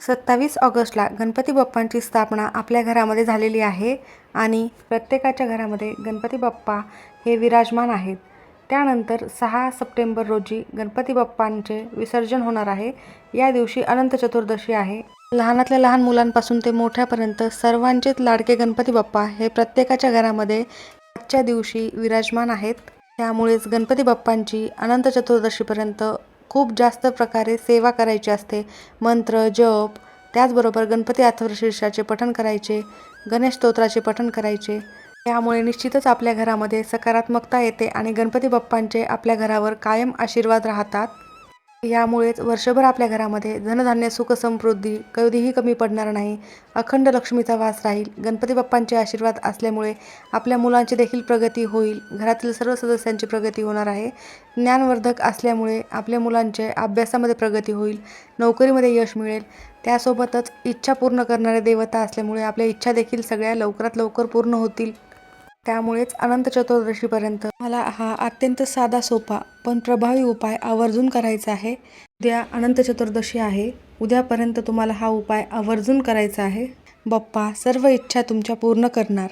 सत्तावीस ऑगस्टला गणपती बाप्पांची स्थापना आपल्या घरामध्ये झालेली आहे आणि प्रत्येकाच्या घरामध्ये गणपती बाप्पा हे विराजमान आहेत. त्यानंतर सहा सप्टेंबर रोजी गणपती बाप्पांचे विसर्जन होणार आहे. या दिवशी अनंत चतुर्दशी आहे. लहानातल्या लहान मुलांपासून ते मोठ्यापर्यंत सर्वांचेच लाडके गणपती बाप्पा हे प्रत्येकाच्या घरामध्ये आजच्या दिवशी विराजमान आहेत. त्यामुळेच गणपती बाप्पांची अनंत चतुर्दशीपर्यंत खूप जास्त प्रकारे सेवा करायची असते. मंत्र जप त्याचबरोबर गणपती अथर्वशीर्षाचे पठण करायचे गणेश स्तोत्राचे पठण करायचे. त्यामुळे निश्चितच आपल्या घरामध्ये सकारात्मकता येते आणि गणपती बाप्पांचे आपल्या घरावर कायम आशीर्वाद राहतात. यामुळेच वर्षभर आपल्या घरामध्ये धनधान्य सुख समृद्धी कधीही कमी पडणार नाही. अखंड लक्ष्मीचा वास राहील. गणपती बाप्पांचे आशीर्वाद असल्यामुळे आपल्या मुलांची देखील प्रगती होईल. घरातील सर्व सदस्यांची प्रगती होणार आहे. ज्ञानवर्धक असल्यामुळे आपल्या मुलांचे अभ्यासामध्ये प्रगती होईल. नोकरीमध्ये यश मिळेल. त्यासोबतच इच्छा पूर्ण करणारे देवता असल्यामुळे आपल्या इच्छा देखील सगळ्या लवकरात लवकर पूर्ण होतील. त्यामुळेच अनंत चतुर्दशीपर्यंत मला हा अत्यंत साधा सोपा पण प्रभावी उपाय आवर्जून करायचा आहे. उद्या अनंत चतुर्दशी आहे. उद्यापर्यंत तुम्हाला हा उपाय आवर्जून करायचा आहे. बाप्पा सर्व इच्छा तुमच्या पूर्ण करणार.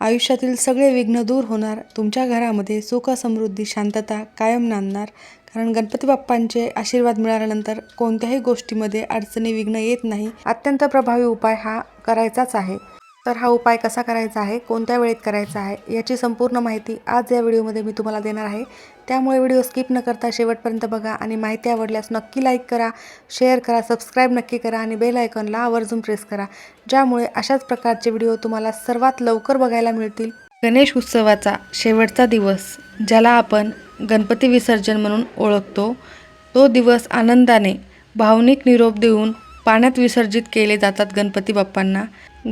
आयुष्यातील सगळे विघ्न दूर होणार. तुमच्या घरामध्ये सुख समृद्धी शांतता कायम नांदणार. कारण गणपती बाप्पांचे आशीर्वाद मिळाल्यानंतर कोणत्याही गोष्टीमध्ये अडचणी विघ्न येत नाही. अत्यंत प्रभावी उपाय हा करायचाच आहे. तर हा उपाय कसा करायचा आहे? कोणत्या वेळेत करायचा आहे? याची संपूर्ण माहिती आज या व्हिडिओमध्ये मी तुम्हाला देणार आहे. त्यामुळे व्हिडिओ स्किप न करता शेवटपर्यंत बघा आणि माहिती आवडल्यास नक्की लाईक करा शेअर करा सबस्क्राईब नक्की करा आणि बेल आयकॉनला आवर्जून प्रेस करा. ज्यामुळे अशाच प्रकारचे व्हिडिओ तुम्हाला सर्वात लवकर बघायला मिळतील. गणेश उत्सवाचा शेवटचा दिवस ज्याला आपण गणपती विसर्जन म्हणून ओळखतो तो दिवस आनंदाने भावनिक निरोप देऊन पाण्यात विसर्जित केले जातात गणपती बाप्पांना.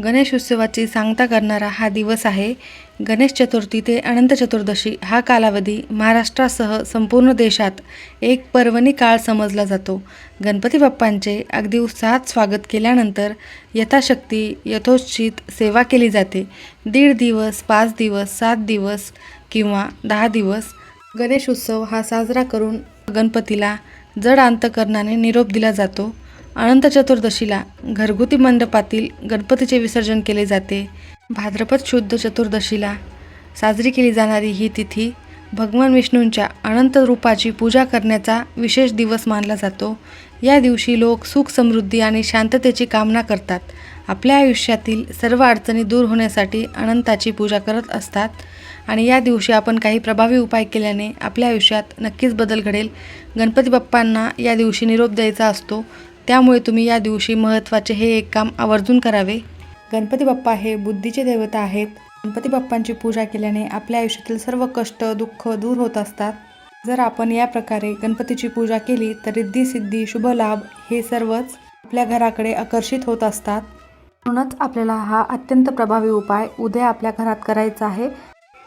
गणेश उत्सवाची सांगता करणारा हा दिवस आहे. गणेश चतुर्थी ते अनंत चतुर्दशी हा कालावधी महाराष्ट्रासह संपूर्ण देशात एक पर्वणी काळ समजला जातो. गणपती बाप्पांचे अगदी उत्साहात स्वागत केल्यानंतर यथाशक्ती यथोचित सेवा केली जाते. दीड दिवस पाच दिवस सात दिवस किंवा दहा दिवस गणेश उत्सव हा साजरा करून गणपतीला जड अंतकरणाने निरोप दिला जातो. अनंत चतुर्दशीला घरगुती मंडपातील गणपतीचे विसर्जन केले जाते. भाद्रपद शुद्ध चतुर्दशीला साजरी केली जाणारी ही तिथी भगवान विष्णूंच्या अनंत रूपाची पूजा करण्याचा विशेष दिवस मानला जातो. या दिवशी लोक सुख समृद्धी आणि शांततेची कामना करतात. आपल्या आयुष्यातील सर्व अडचणी दूर होण्यासाठी अनंताची पूजा करत असतात आणि या दिवशी आपण काही प्रभावी उपाय केल्याने आपल्या आयुष्यात नक्कीच बदल घडेल. गणपती बाप्पांना या दिवशी निरोप द्यायचा असतो. त्यामुळे तुम्ही या दिवशी महत्त्वाचे हे एक काम आवर्जून करावे. गणपती बाप्पा हे बुद्धीचे देवता आहेत. गणपती बाप्पांची पूजा केल्याने आपल्या आयुष्यातील सर्व कष्ट दुःख दूर होत असतात. जर आपण या प्रकारे गणपतीची पूजा केली तर रिद्धी सिद्धी शुभ लाभ हे सर्वच आपल्या घराकडे आकर्षित होत असतात. म्हणूनच आपल्याला हा अत्यंत प्रभावी उपाय उद्या आपल्या घरात करायचा आहे.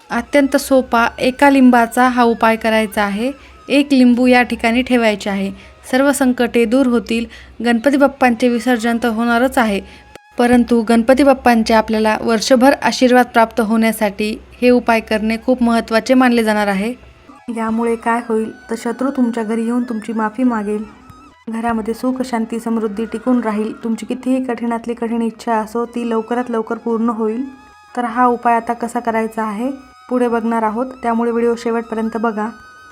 अत्यंत सोपा एका लिंबाचा हा उपाय करायचा आहे. एक लिंबू या ठिकाणी ठेवायचे आहे. सर्व संकटे दूर होतील. गणपती बाप्पांचे विसर्जन तर होणारच आहे. परंतु गणपती बाप्पांचे आपल्याला वर्षभर आशीर्वाद प्राप्त होण्यासाठी हे उपाय करणे खूप महत्त्वाचे मानले जाणार आहे. यामुळे काय होईल? तर शत्रू तुमच्या घरी येऊन तुमची माफी मागेल. घरामध्ये सुख शांती समृद्धी टिकून राहील. तुमची कितीही कठीणातली कठीण इच्छा असो ती लवकरात लवकर पूर्ण होईल. तर हा उपाय आता कसा करायचा आहे? पुढे बघणार आहोत. त्यामुळे व्हिडिओ शेवटपर्यंत बघा.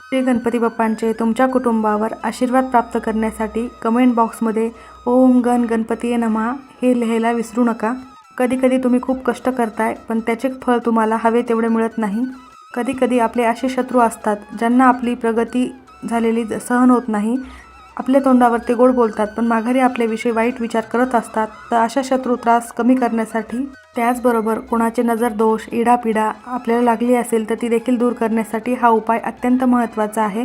श्री गणपती बाप्पांचे तुमच्या कुटुंबावर आशीर्वाद प्राप्त करण्यासाठी कमेंट बॉक्समध्ये ओम गण गणपती नमहा हे लिहायला विसरू नका. कधी कधी तुम्ही खूप कष्ट करताय पण त्याचे फळ तुम्हाला हवे तेवढे मिळत नाही. कधी कधी आपले असे शत्रू असतात ज्यांना आपली प्रगती झालेली सहन होत नाही. आपल्या तोंडावर ते गोड बोलतात पण माघारी आपल्याविषयी वाईट विचार करत असतात तर अशा शत्रू त्रास कमी करण्यासाठी त्याचबरोबर कोणाचे नजर दोष इडापिडा आपल्याला लागली असेल तर ती देखील दूर करण्यासाठी हा उपाय अत्यंत महत्त्वाचा आहे.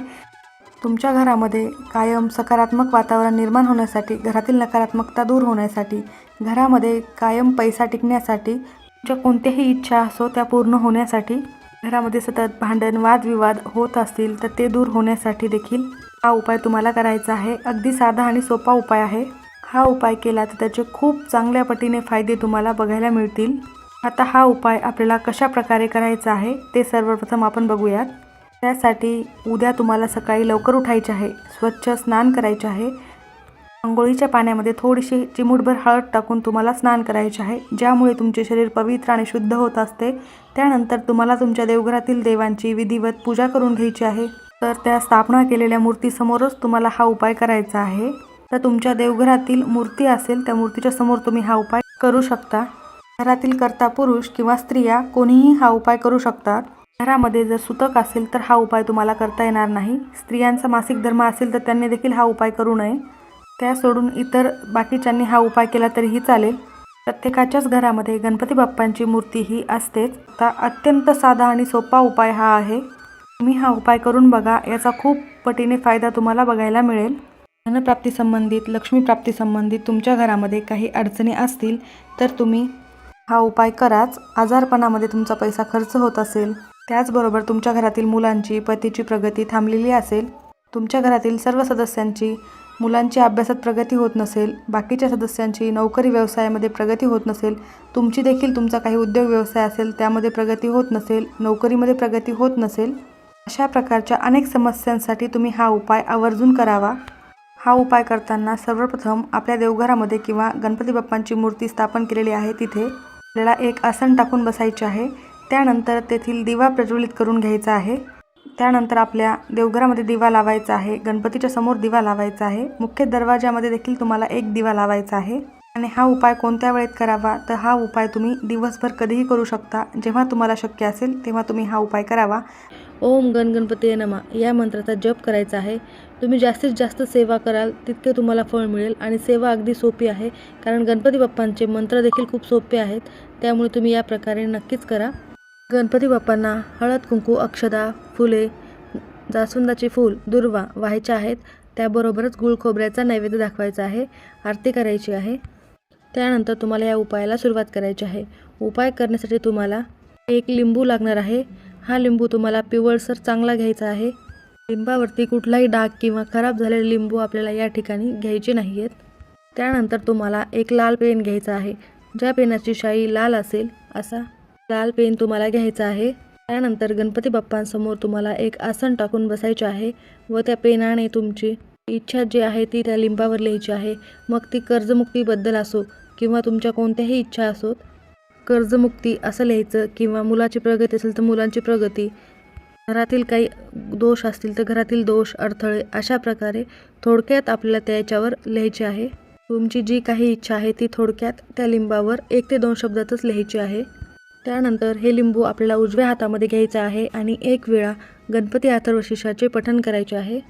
तुमच्या घरामध्ये कायम सकारात्मक वातावरण निर्माण होण्यासाठी घरातील नकारात्मकता दूर होण्यासाठी घरामध्ये कायम पैसा टिकण्यासाठी तुमच्या कोणत्याही इच्छा असो त्या पूर्ण होण्यासाठी घरामध्ये सतत भांडण वादविवाद होत असतील तर ते दूर होण्यासाठी देखील हा उपाय तुम्हाला करायचा आहे. अगदी साधा आणि सोपा उपाय आहे. हा उपाय केला तर त्याचे खूप चांगल्या पटीने फायदे तुम्हाला बघायला मिळतील. आता हा उपाय आपल्याला कशा प्रकारे करायचा आहे ते सर्वप्रथम आपण बघूयात. त्यासाठी उद्या तुम्हाला सकाळी लवकर उठायचे आहे. स्वच्छ स्नान करायचे आहे. आंघोळीच्या पाण्यामध्ये थोडीशी चिमूटभर हळद टाकून तुम्हाला स्नान करायचे आहे. ज्यामुळे तुमचे शरीर पवित्र आणि शुद्ध होत असते. त्यानंतर तुम्हाला तुमच्या देवघरातील देवांची विधिवत पूजा करून घ्यायची आहे. तर त्या स्थापना केलेल्या मूर्तीसमोरच तुम्हाला हा उपाय करायचा आहे. तर तुमच्या देवघरातील मूर्ती असेल त्या मूर्तीच्या समोर तुम्ही हा उपाय करू शकता. घरातील कर्ता पुरुष किंवा स्त्रिया कोणीही हा उपाय करू शकतात. घरामध्ये जर सुतक असेल तर हा उपाय तुम्हाला करता येणार नाही. स्त्रियांचा मासिक धर्म असेल तर त्यांनी देखील हा उपाय करू नये. त्या सोडून इतर बाकीच्यांनी हा उपाय केला तरीही चालेल. प्रत्येकाच्याच घरामध्ये गणपती बाप्पांची मूर्ती ही असतेच. आता अत्यंत साधा आणि सोपा उपाय हा आहे. तुम्ही हा उपाय करून बघा. याचा खूप पटीने फायदा तुम्हाला बघायला मिळेल. धनप्राप्तीसंबंधित लक्ष्मीप्राप्तीसंबंधित तुमच्या घरामध्ये काही अडचणी असतील तर तुम्ही हा उपाय कराच. आजारपणामध्ये तुमचा पैसा खर्च होत असेल. त्याचबरोबर तुमच्या घरातील मुलांची पतीची प्रगती थांबलेली असेल. तुमच्या घरातील सर्व सदस्यांची मुलांची अभ्यासात प्रगती होत नसेल बाकीच्या सदस्यांची नोकरी व्यवसायामध्ये प्रगती होत नसेल तुमची देखील तुमचा काही उद्योग व्यवसाय असेल त्यामध्ये प्रगती होत नसेल नोकरीमध्ये प्रगती होत नसेल अशा प्रकारच्या अनेक समस्यांसाठी तुम्ही हा उपाय आवर्जून करावा. हा उपाय करताना सर्वप्रथम आपल्या देवघरामध्ये किंवा गणपती बाप्पांची मूर्ती स्थापन केलेली आहे तिथे. आपल्याला एक आसन टाकून बसायचे आहे. त्यानंतर तेथील दिवा प्रज्वलित करून घ्यायचा आहे. त्यानंतर आपल्या देवघरामध्ये दिवा लावायचा आहे. गणपतीच्या समोर दिवा लावायचा आहे. मुख्य दरवाजामध्ये देखील तुम्हाला एक दिवा लावायचा आहे. आणि हा उपाय कोणत्या वेळेत करावा? तर हा उपाय तुम्ही दिवसभर कधीही करू शकता. जेव्हा तुम्हाला शक्य असेल तेव्हा तुम्ही हा उपाय करावा. ओम गण गणपती नमा. या मंत्राचा जप करायचा आहे. तुम्ही जास्तीत जास्त सेवा कराल तितके तुम्हाला फळ मिळेल आणि सेवा अगदी सोपी आहे. कारण गणपती बाप्पांचे मंत्र देखील खूप सोपे आहेत. त्यामुळे तुम्ही या प्रकारे नक्कीच करा. गणपती बाप्पांना हळद कुंकू अक्षदा फुले जास्वंदाचे फूल दुर्वा व्हायच्या आहेत. त्याबरोबरच गुळ खोबऱ्याचा नैवेद्य दाखवायचा आहे. आरती करायची आहे. त्यानंतर तुम्हाला या उपायाला सुरुवात करायची आहे. उपाय करण्यासाठी तुम्हाला एक लिंबू लागणार आहे. हा लिंबू तुम्हाला पिवळसर चांगला घ्यायचा आहे. लिंबावरती कुठलाही डाग किंवा खराब झालेले लिंबू आपल्याला या ठिकाणी घ्यायचे नाही आहेत त्यानंतर तुम्हाला एक लाल पेन घ्यायचा आहे. ज्या पेनाची शाई लाल असेल असा लाल पेन तुम्हाला घ्यायचा आहे. त्यानंतर गणपती बाप्पांसमोर तुम्हाला एक आसन टाकून बसायचे आहे व त्या पेनाने तुमची इच्छा जी आहे ती त्या लिंबावर लिहायची आहे. मग ती कर्जमुक्तीबद्दल असो किंवा तुमच्या कोणत्याही इच्छा असोत कर्जमुक्ती असं लिहायचं किंवा मुलाची प्रगती असेल तर मुलांची प्रगती. घरातील काही दोष असतील तर घरातील दोष अडथळे अशा प्रकारे थोडक्यात आपल्याला त्याच्यावर लिहायचे आहे. तुमची जी काही इच्छा आहे ती थोडक्यात त्या लिंबावर एक ते दोन शब्दातच लिहायची आहे. त्यानंतर हे लिंबू आपल्याला उजव्या हातामध्ये घ्यायचं आहे आणि एक वेळा गणपती अथर्वशीर्षाचे पठण करायचे आहे.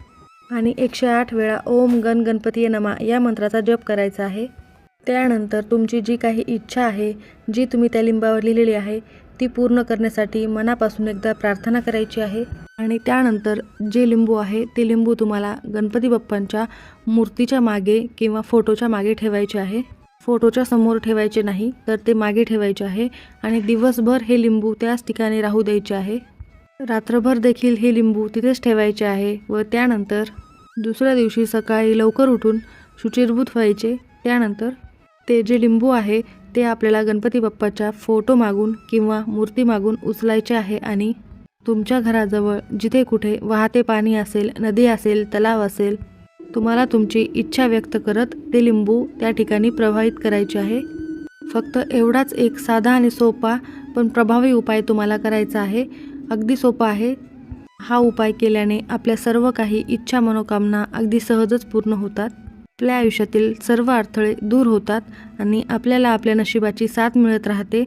आणि एकशे आठ वेळा ओम गण गणपती नमा या मंत्राचा जप करायचा आहे. त्यानंतर तुमची जी काही इच्छा आहे जी तुम्ही त्या लिंबावर लिहिलेली आहे ती पूर्ण करण्यासाठी मनापासून एकदा प्रार्थना करायची आहे. आणि त्यानंतर जे लिंबू आहे ते लिंबू तुम्हाला गणपती बाप्पांच्या मूर्तीच्या मागे किंवा फोटोच्या मागे ठेवायचे आहे. फोटोच्या समोर ठेवायचे नाही तर ते मागे ठेवायचे आहे. आणि दिवसभर हे लिंबू त्याच ठिकाणी राहू द्यायचे आहे. रात्रभर देखील हे लिंबू तिथेच ठेवायचे आहे व त्यानंतर दुसऱ्या दिवशी सकाळी लवकर उठून शुचिरभूत व्हायचे. त्यानंतर ते जे लिंबू आहे ते आपल्याला गणपती बाप्पाच्या फोटो मागून किंवा मूर्ती मागून उचलायचे आहे आणि तुमच्या घराजवळ जिथे कुठे वाहते पाणी असेल नदी असेल तलाव असेल तुम्हाला तुमची इच्छा व्यक्त करत ते लिंबू त्या ठिकाणी प्रवाहित करायचे आहे. फक्त एवढाच एक साधा आणि सोपा पण प्रभावी उपाय तुम्हाला करायचा आहे. अगदी सोपा आहे. हा उपाय केल्याने आपल्या सर्व काही इच्छा मनोकामना अगदी सहजच पूर्ण होतात. आपल्या आयुष्यातील सर्व अडथळे दूर होतात आणि आपल्याला आपल्या नशिबाची साथ मिळत राहते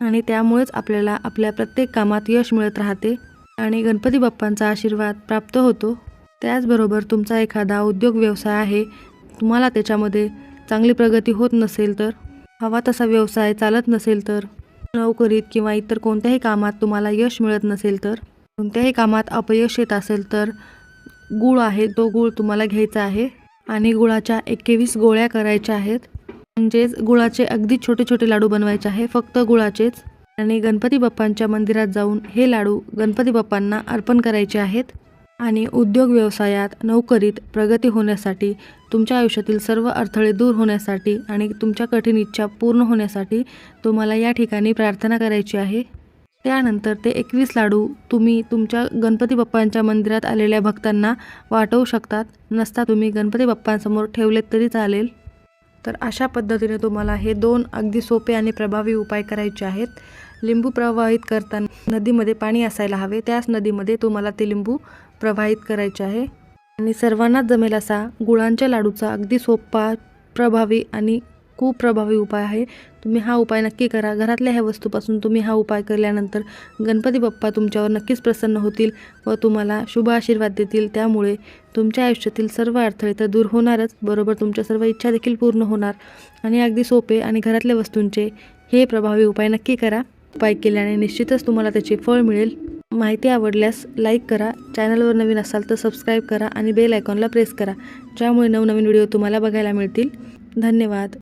आणि त्यामुळेच आपल्याला आपल्या प्रत्येक कामात यश मिळत राहते आणि गणपती बाप्पांचा आशीर्वाद प्राप्त होतो. त्याचबरोबर तुमचा एखादा उद्योग व्यवसाय आहे तुम्हाला त्याच्यामध्ये चांगली प्रगती होत नसेल तर हवा तसा व्यवसाय चालत नसेल तर नोकरीत किंवा इतर कोणत्याही कामात तुम्हाला यश मिळत नसेल तर कोणत्याही कामात अपयश येत असेल तर गूळ आहे तो गूळ तुम्हाला घ्यायचा आहे. आणि गुळाच्या एकवीस गोळ्या करायच्या आहेत. म्हणजेच गुळाचे अगदी छोटे छोटे लाडू बनवायचे आहे. फक्त गुळाचेच. आणि गणपती बाप्पांच्या मंदिरात जाऊन हे लाडू गणपती बाप्पांना अर्पण करायचे आहेत. आणि उद्योग व्यवसायात नोकरीत प्रगती होण्यासाठी तुमच्या आयुष्यातील सर्व अडथळे दूर होण्यासाठी आणि तुमच्या कठीण इच्छा पूर्ण होण्यासाठी तुम्हाला या ठिकाणी प्रार्थना करायची आहे. त्यानंतर ते एकवीस लाडू तुम्ही तुमच्या गणपती बाप्पांच्या मंदिरात आलेल्या भक्तांना वाटवू शकतात. नसता तुम्ही गणपती बाप्पांसमोर ठेवलेत तरी चालेल. तर अशा पद्धतीने तुम्हाला हे दोन अगदी सोपे आणि प्रभावी उपाय करायचे आहेत. लिंबू प्रवाहित करताना नदीमध्ये पाणी असायला हवे. त्याच नदीमध्ये तुम्हाला ते लिंबू प्रवाहित करायचे आहे. आणि सर्वांनाच जमेल असा गुळांच्या लाडूचा अगदी सोपा प्रभावी आणि खूप प्रभावी उपाय आहे. तुम्ही हा उपाय नक्की करा. घरातल्या ह्या वस्तूपासून तुम्ही हा उपाय केल्यानंतर गणपती बाप्पा तुमच्यावर नक्कीच प्रसन्न होतील व तुम्हाला शुभ आशीर्वाद देतील. त्यामुळे तुमच्या आयुष्यातील सर्व अडथळे तर दूर होणारच. बरोबर तुमच्या सर्व इच्छा देखील पूर्ण होणार. आणि अगदी सोपे आणि घरातल्या वस्तूंचे हे प्रभावी उपाय नक्की करा. उपाय केल्याने निश्चितच तुम्हाला त्याचे फळ मिळेल. माहिती आवडल्यास लाईक करा. चॅनलवर नवीन असाल तर सबस्क्राईब करा आणि बेल आयकॉनला प्रेस करा. ज्यामुळे नवनवीन व्हिडिओ तुम्हाला बघायला मिळतील. धन्यवाद.